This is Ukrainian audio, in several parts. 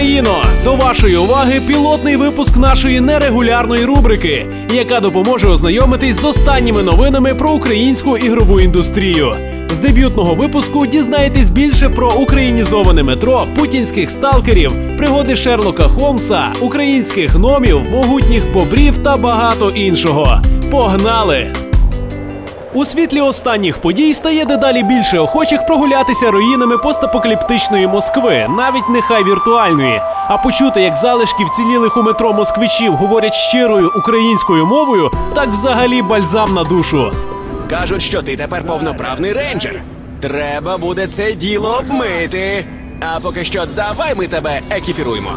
Україно! До вашої уваги пілотний випуск нашої нерегулярної рубрики, яка допоможе ознайомитись з останніми новинами про українську ігрову індустрію. З дебютного випуску дізнаєтесь більше про українізоване метро, путінських сталкерів, пригоди Шерлока Холмса, українських гномів, могутніх бобрів та багато іншого. Погнали! У світлі останніх подій стає дедалі більше охочих прогулятися руїнами постапокаліптичної Москви, навіть нехай віртуальної. А почути, як залишки вцілілих у метро москвичів говорять щирою українською мовою, так взагалі бальзам на душу. Кажуть, що ти тепер повноправний рейнджер. Треба буде це діло обмити. А поки що давай ми тебе екіпіруємо.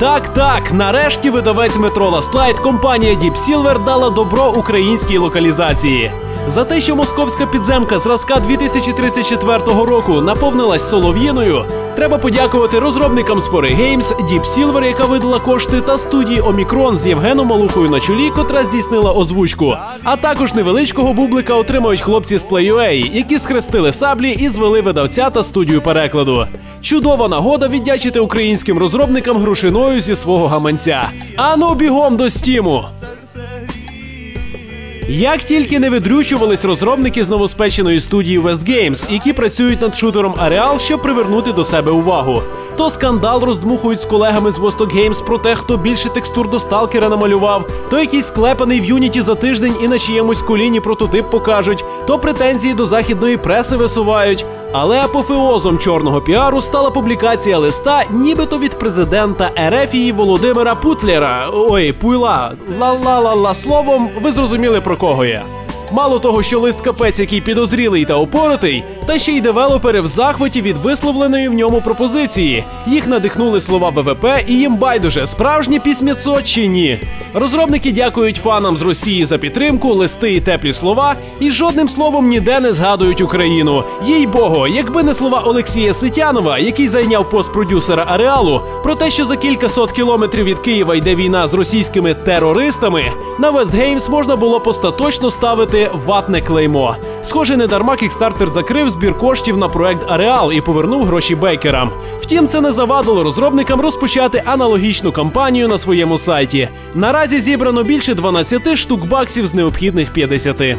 Так, так, нарешті видавець метро Ластлайт компанія Deep Silver дала добро українській локалізації. За те, що московська підземка зразка 2034 року наповнилась солов'їною, треба подякувати розробникам з Фори Games, Deep Silver, яка видала кошти, та студії Omicron з Євгеном Малухою на чолі, котра здійснила озвучку. А також невеличкого бублика отримають хлопці з Play.ua, які схрестили саблі і звели видавця та студію перекладу. Чудова нагода віддячити українським розробникам грошиною зі свого гаманця. Ану бігом до стіму! Як тільки не видрючувались розробники з новоспеченої студії West Games, які працюють над шутером Ареал, щоб привернути до себе увагу, то скандал роздмухують з колегами з Vostok Games про те, хто більше текстур до сталкера намалював, то якийсь склепаний в Юніті за тиждень і на чиємусь коліні прототип покажуть, то претензії до західної преси висувають. Але апофеозом чорного піару стала публікація листа, нібито від президента Ерефії Володимира Путлера. Ой, пуйла, ла-ла-ла-ла словом, ви зрозуміли про кого я. Мало того, що лист капець, який підозрілий та опоротий, та ще й девелопери в захваті від висловленої в ньому пропозиції. Їх надихнули слова ВВП, і їм байдуже справжнє письмецо чи ні. Розробники дякують фанам з Росії за підтримку, листи і теплі слова, і жодним словом ніде не згадують Україну. Їй богу, якби не слова Олексія Ситянова, який зайняв пост продюсера Ареалу, про те, що за кілька сот кілометрів від Києва йде війна з російськими терористами, на Games можна було остаточно ставити ватне клеймо. Схоже, не дарма Кікстартер закрив збір коштів на проект Ареал і повернув гроші бейкерам. Втім, це не завадило розробникам розпочати аналогічну кампанію на своєму сайті. Наразі зібрано більше 12 штук баксів з необхідних 50.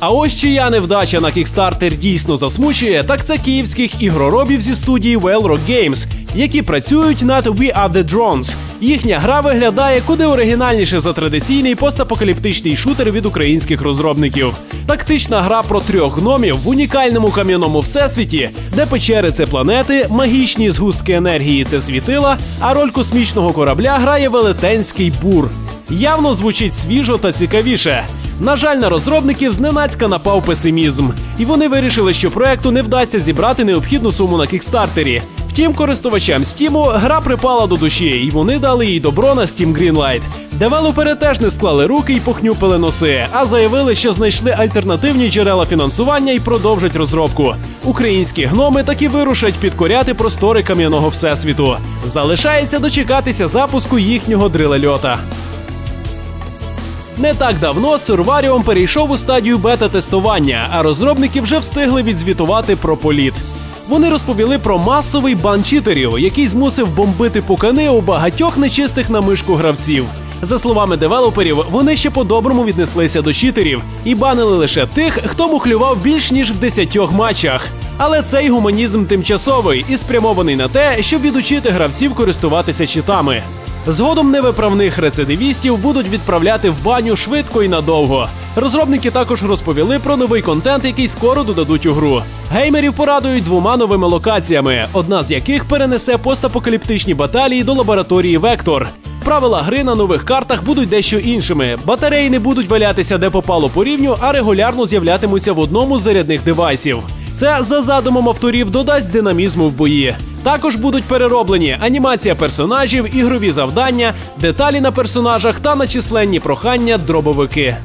А ось чия невдача на Kickstarter дійсно засмучує, так це київських ігроробів зі студії Well Rock Games, які працюють над We Are The Drones. Їхня гра виглядає куди оригінальніше за традиційний постапокаліптичний шутер від українських розробників. Тактична гра про трьох гномів в унікальному кам'яному всесвіті, де печери це планети, магічні згустки енергії це світила, а роль космічного корабля грає велетенський бур. Явно звучить свіжо та цікавіше. На жаль, на розробників зненацька напав песимізм, і вони вирішили, що проекту не вдасться зібрати необхідну суму на кікстартері. Втім, користувачам Стіму гра припала до душі, і вони дали їй добро на Steam Greenlight. Девелопери теж не склали руки і похнюпили носи, а заявили, що знайшли альтернативні джерела фінансування і продовжать розробку. Українські гноми таки вирушать підкоряти простори кам'яного всесвіту. Залишається дочекатися запуску їхнього дрилельота. Не так давно Сурваріум перейшов у стадію бета-тестування, а розробники вже встигли відзвітувати про політ. Вони розповіли про масовий бан читерів, який змусив бомбити пукани у багатьох нечистих на мишку гравців. За словами девелоперів, вони ще по-доброму віднеслися до читерів і банили лише тих, хто мухлював більш ніж в десятьох матчах. Але цей гуманізм тимчасовий і спрямований на те, щоб відучити гравців користуватися читами. Згодом невиправних рецидивістів будуть відправляти в баню швидко і надовго. Розробники також розповіли про новий контент, який скоро додадуть у гру. Геймерів порадують двома новими локаціями, одна з яких перенесе постапокаліптичні баталії до лабораторії Вектор. Правила гри на нових картах будуть дещо іншими. Батареї не будуть валятися де попало по рівню, а регулярно з'являтимуться в одному з зарядних девайсів. Це за задумом авторів додасть динамізму в бої. Також будуть перероблені анімація персонажів, ігрові завдання, деталі на персонажах та на численні прохання дробовики.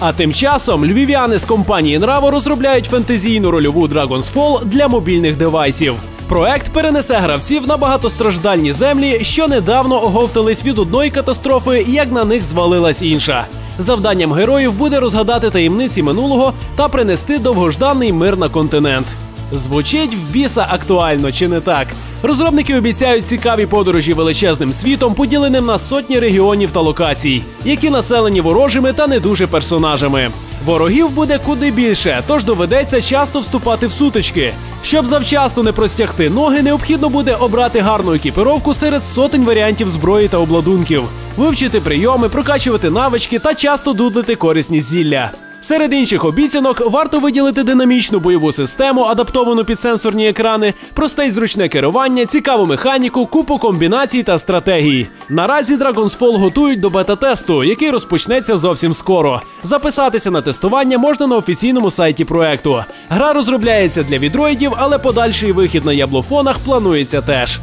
А тим часом львів'яни з компанії Nravo розробляють фентезійну рольову Dragon's Fall для мобільних девайсів. Проект перенесе гравців на багатостраждальні землі, що недавно оговтались від одної катастрофи, як на них звалилась інша. Завданням героїв буде розгадати таємниці минулого та принести довгожданий мир на континент. Звучить в біса актуально, чи не так? Розробники обіцяють цікаві подорожі величезним світом, поділеним на сотні регіонів та локацій, які населені ворожими та не дуже персонажами. Ворогів буде куди більше, тож доведеться часто вступати в сутички. Щоб завчасно не простягти ноги, необхідно буде обрати гарну екіпіровку серед сотень варіантів зброї та обладунків, вивчити прийоми, прокачувати навички та часто дудлити корисні зілля. Серед інших обіцянок варто виділити динамічну бойову систему, адаптовану під сенсорні екрани, просте й зручне керування, цікаву механіку, купу комбінацій та стратегій. Наразі Dragon's Fall готують до бета-тесту, який розпочнеться зовсім скоро. Записатися на тестування можна на офіційному сайті проекту. Гра розробляється для відроїдів, але подальший вихід на яблофонах планується теж.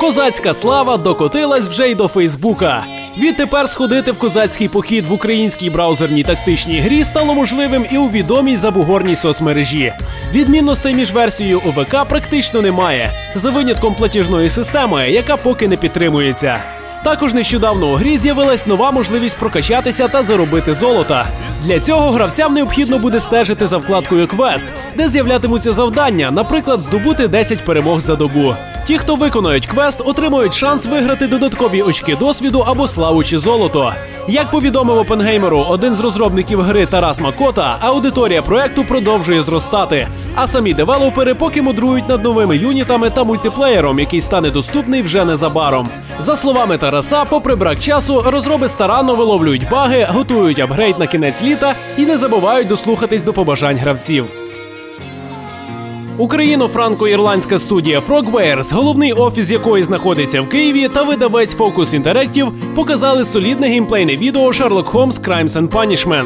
Козацька слава докотилась вже й до Фейсбука. Відтепер сходити в козацький похід в українській браузерній тактичній грі стало можливим і у відомій забугорній соцмережі. Відмінностей між версією ОВК практично немає, за винятком платіжної системи, яка поки не підтримується. Також нещодавно у грі з'явилась нова можливість прокачатися та заробити золота. Для цього гравцям необхідно буде стежити за вкладкою Квест, де з'являтимуться завдання, наприклад, здобути 10 перемог за добу. Ті, хто виконують квест, отримують шанс виграти додаткові очки досвіду або славу чи золото. Як повідомив Опенгеймеру один з розробників гри Тарас Макота, аудиторія проекту продовжує зростати. А самі девелопери поки мудрують над новими юнітами та мультиплеєром, який стане доступний вже незабаром. За словами Тараса, попри брак часу, розроби старанно виловлюють баги, готують апгрейд на кінець літа і не забувають дослухатись до побажань гравців. Україно-франко-ірландська студія Frogwares, головний офіс якої знаходиться в Києві, та видавець Focus Interactive показали солідне геймплейне відео Sherlock Holmes Crimes and Punishment.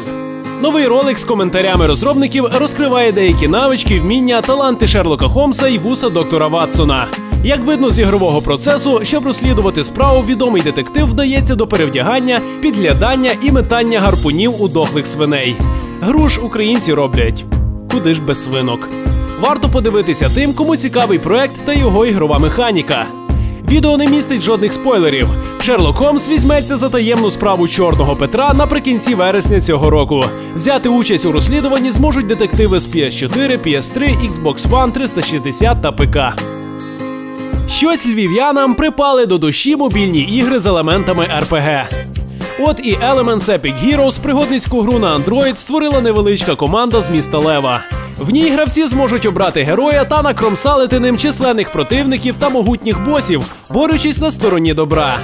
Новий ролик з коментарями розробників розкриває деякі навички, вміння, таланти Шерлока Холмса і вуса доктора Ватсона. Як видно з ігрового процесу, щоб розслідувати справу, відомий детектив вдається до перевдягання, підглядання і метання гарпунів у дохлих свиней. Гру ж українці роблять. Куди ж без свинок? Варто подивитися тим, кому цікавий проект та його ігрова механіка. Відео не містить жодних спойлерів. Шерлок Холмс візьметься за таємну справу Чорного Петра наприкінці вересня цього року. Взяти участь у розслідуванні зможуть детективи з PS4, PS3, Xbox One 360 та ПК. Щось львів'янам припали до душі мобільні ігри з елементами РПГ. От і Elements Epic Heroes пригодницьку гру на Android створила невеличка команда з міста Лева. В ній гравці зможуть обрати героя та накромсалити ним численних противників та могутніх босів, борючись на стороні добра.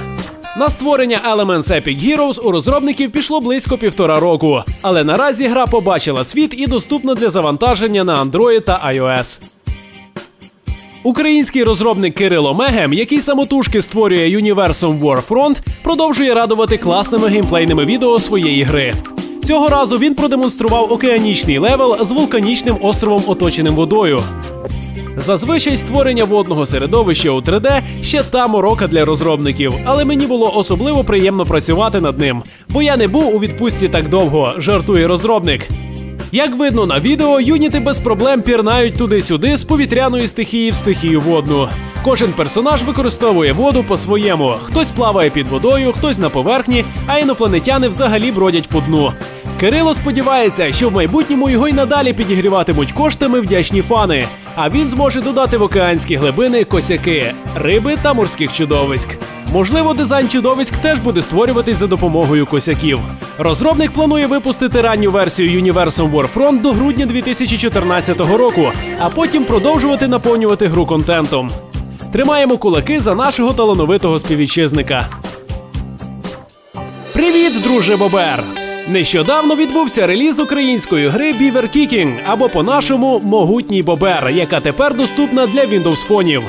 На створення Elements Epic Heroes у розробників пішло близько півтора року, але наразі гра побачила світ і доступна для завантаження на Android та iOS. Український розробник Кирило Мегем, який самотужки створює Universum Warfront, продовжує радувати класними геймплейними відео своєї гри. Цього разу він продемонстрував океанічний левел з вулканічним островом, оточеним водою. Зазвичай створення водного середовища у 3D ще та морока для розробників, але мені було особливо приємно працювати над ним, бо я не був у відпустці так довго, жартує розробник. Як видно на відео, юніти без проблем пірнають туди-сюди з повітряної стихії в стихію водну. Кожен персонаж використовує воду по-своєму. Хтось плаває під водою, хтось на поверхні, а інопланетяни взагалі бродять по дну. Кирило сподівається, що в майбутньому його й надалі підігріватимуть коштами вдячні фани. А він зможе додати в океанські глибини косяки, риби та морських чудовиськ. Можливо, дизайн чудовиськ теж буде створюватись за допомогою косяків. Розробник планує випустити ранню версію Universum Warfront до грудня 2014 року, а потім продовжувати наповнювати гру контентом. Тримаємо кулаки за нашого талановитого співвітчизника. Привіт, друже Бобер! Нещодавно відбувся реліз української гри Beaver Kicking, або по-нашому Могутній Бобер, яка тепер доступна для Windows фонів.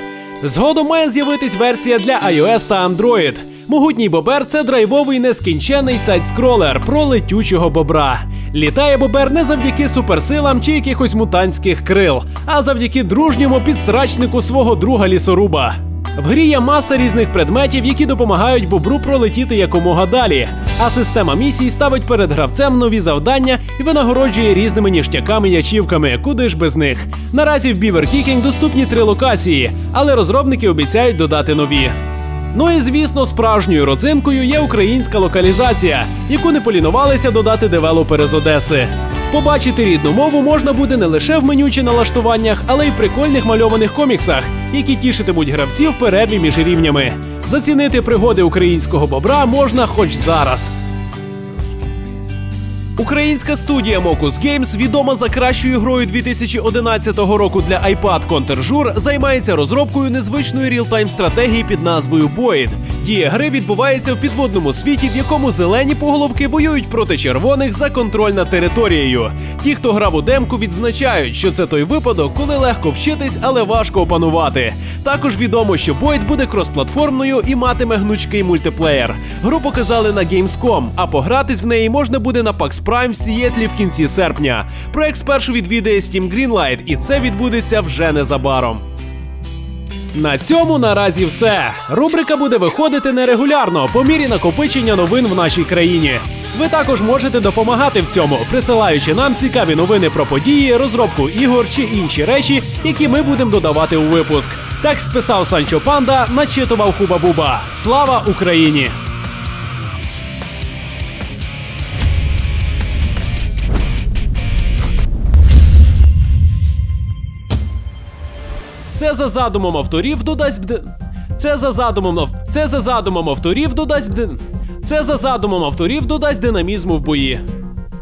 Згодом має з'явитись версія для iOS та Android. Могутній бобер це драйвовий нескінчений сайт-скролер про летючого бобра. Літає бобер не завдяки суперсилам чи якихось мутантських крил, а завдяки дружньому підсрачнику свого друга лісоруба. В грі є маса різних предметів, які допомагають бобру пролетіти якомога далі. А система місій ставить перед гравцем нові завдання і винагороджує різними ніштяками і ачівками, куди ж без них. Наразі в Beaver Kicking доступні три локації, але розробники обіцяють додати нові. Ну і звісно, справжньою родзинкою є українська локалізація, яку не полінувалися додати девелопери з Одеси. Побачити рідну мову можна буде не лише в меню чи налаштуваннях, але й в прикольних мальованих коміксах, які тішитимуть гравців перерві між рівнями. Зацінити пригоди українського бобра можна хоч зараз. Українська студія Mocus Games, відома за кращою грою 2011 року для iPad Counter-Jour, займається розробкою незвичної ріл-тайм стратегії під назвою Boyd. Дія гри відбувається в підводному світі, в якому зелені поголовки воюють проти червоних за контроль над територією. Ті, хто грав у демку, відзначають, що це той випадок, коли легко вчитись, але важко опанувати. Також відомо, що Boyd буде кросплатформною і матиме гнучкий мультиплеєр. Гру показали на Gamescom, а погратись в неї можна буде на PAX Prime в Сієтлі в кінці серпня. Проект спершу відвідає Steam Greenlight, і це відбудеться вже незабаром. На цьому наразі все. Рубрика буде виходити нерегулярно по мірі накопичення новин в нашій країні. Ви також можете допомагати в цьому, присилаючи нам цікаві новини про події, розробку ігор чи інші речі, які ми будемо додавати у випуск. Текст писав Санчо Панда, начитував Хуба Буба. Слава Україні! Це за задумом авторів додасть бд... Це за задумом ав... Це за задумом авторів додасть бд... Це за задумом авторів додасть динамізму в бої.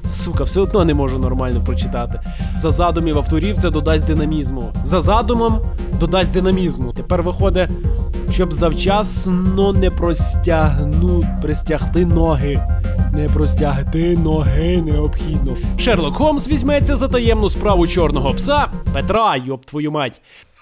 Сука, все одно не можу нормально прочитати. За задумів авторів це додасть динамізму. За задумом додасть динамізму. Тепер виходить, щоб завчасно не простягнути, пристягти ноги. Не простягти ноги необхідно. Шерлок Холмс візьметься за таємну справу чорного пса Петра, йоб твою мать.